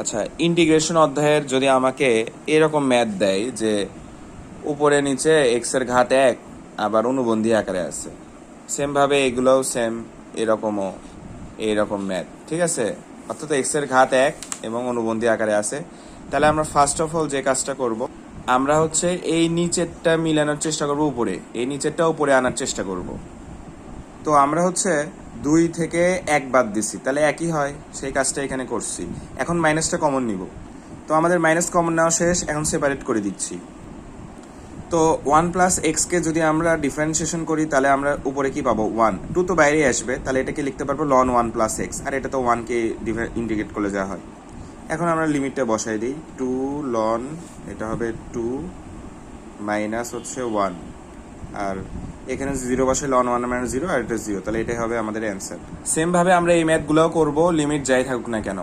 আচ্ছা ইন্টিগ্রেশন অধ্যায়ের যদি আমাকে এরকম ম্যাথ দেয় যে উপরে নিচে এক্সের ঘাত এক, আবার অনুবন্ধী আকারে আছে সেম ভাবে এগুলোও সেম এরকমও এইরকম ম্যাথ ঠিক আছে? অর্থাৎ এক্সের ঘাত এক এবং অনুবন্ধী আকারে আছে। তাহলে আমরা ফার্স্ট অফ অল যে কাজটা করব, আমরা হচ্ছে এই নিচেরটা মিলানোর চেষ্টা করব উপরে, এই নিচেরটা উপরে আনার চেষ্টা করব। তো আমরা হচ্ছে দুই থেকে এক বাদ দিছি। তাহলে একই হয়, সেই কাজটা এখানে করছি। এখন মাইনাসটা কমন নিব। তো আমাদের মাইনাস কমন নেওয়া শেষ, এখন সেপারেট করে দিচ্ছি। তো ওয়ান প্লাস এক্সকে যদি আমরা ডিফারেন্সিয়েশন করি, তাহলে আমরা উপরে কি পাবো? ওয়ান টু তো বাইরে আসবে, তাহলে এটাকে লিখতে পারব লন ওয়ান প্লাস এক্স আর এটা তো ওয়ানকে ইন্টিগ্রেট করে যাওয়া হয়। এখন আমরা লিমিটটা বসাই দিই। টু লন এটা হবে টু মাইনাস হচ্ছে ওয়ান আর এখানে জিরো বসে লন ওয়ান মাইনাস জিরো আর এটা জিরো তাহলে এটাই হবে আমাদের অ্যান্সার সেমভাবে আমরা এই ম্যাথগুলোও করব লিমিট যাই থাকুক না কেন।